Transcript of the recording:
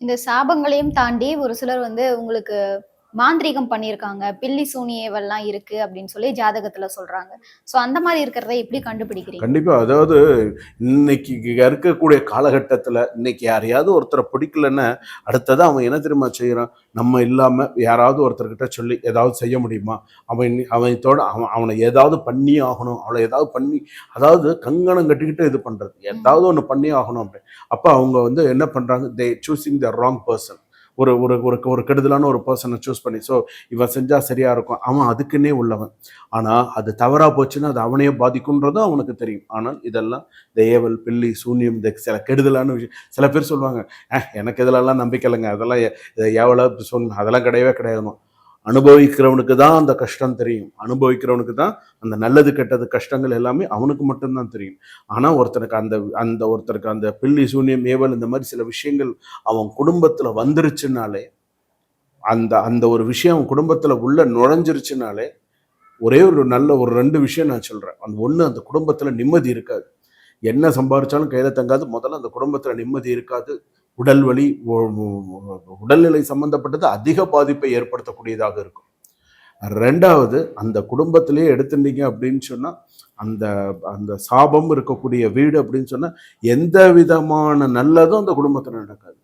இந்த சாபங்களையும் தாண்டி ஒரு சிலர் வந்து உங்களுக்கு மாந்திரீகம் பண்ணியிருக்காங்க. பில்லி சூனியவெல்லாம் இருக்கு அப்படின்னு சொல்லி ஜாதகத்துல சொல்றாங்க. ஸோ அந்த மாதிரி இருக்கிறத எப்படி கண்டுபிடிக்கிறீங்க? கண்டிப்பா. அதாவது இன்னைக்கு இருக்கக்கூடிய காலகட்டத்தில் இன்னைக்கு யாரையாவது ஒருத்தரை பிடிக்கலன்னா அடுத்தது அவன் என்ன தெரியுமா செய்யறான்? நம்ம இல்லாம யாராவது ஒருத்தர்கிட்ட சொல்லி ஏதாவது செய்ய முடியுமா? அவன் அவனத்தோட அவன் அவனை ஏதாவது பண்ணி ஆகணும். அவளை ஏதாவது பண்ணி அதாவது கங்கணம் கட்டிக்கிட்டு இது பண்றது. ஏதாவது ஒன்று பண்ணி ஆகணும் அப்படின்னு. அப்போ அவங்க வந்து என்ன பண்றாங்க? They choosing the wrong person ஒரு ஒரு ஒரு ஒரு கெடுதலான ஒரு பர்சனை சூஸ் பண்ணி ஸோ இவன் செஞ்சால் சரியா இருக்கும். அவன் அதுக்குன்னே உள்ளவன். ஆனால் அது தவறாக போச்சுன்னா அது அவனையே பாதிக்கும்ன்றதும் அவனுக்கு தெரியும். ஆனால் இதெல்லாம் தேவல் பில்லி சூன்யம் இந்த சில கெடுதலான விஷயம் சில பேர் சொல்லுவாங்க எனக்கு இதெல்லாம் நம்பிக்கை இல்லைங்க. அதெல்லாம் எவ்வளோ சொல் அதெல்லாம் கிடையவே கிடையாது அனுபவிக்கிறவனுக்கு தான் அந்த கஷ்டம் தெரியும். அனுபவிக்கிறவனுக்கு தான் அந்த நல்லது கெட்டது கஷ்டங்கள் எல்லாமே அவனுக்கு மட்டும்தான் தெரியும். ஆனால் ஒருத்தனுக்கு அந்த அந்த ஒருத்தருக்கு அந்த பில்லி சூன்யம் ஏவல் இந்த மாதிரி சில விஷயங்கள் அவன் குடும்பத்தில் வந்துருச்சுனாலே அந்த அந்த ஒரு விஷயம் அவன் குடும்பத்தில் உள்ள நுழைஞ்சிருச்சுனாலே ஒரே ஒரு நல்ல ஒரு ரெண்டு விஷயம் நான் சொல்கிறேன் அந்த ஒன்று அந்த குடும்பத்தில் நிம்மதி இருக்காது. என்ன சம்பாதிச்சாலும் கையில தங்காது. முதல்ல அந்த குடும்பத்தில் நிம்மதி இருக்காது. உடல் வலி உடல்நிலை சம்பந்தப்பட்டது அதிக பாதிப்பை ஏற்படுத்தக்கூடியதாக இருக்கும். ரெண்டாவது அந்த குடும்பத்திலேயே எடுத்துட்டீங்க அப்படின்னு சொன்னால் அந்த அந்த சாபம் இருக்கக்கூடிய வீடு அப்படின்னு சொன்னால் எந்த விதமான நல்லதும் அந்த குடும்பத்தில் நடக்காது.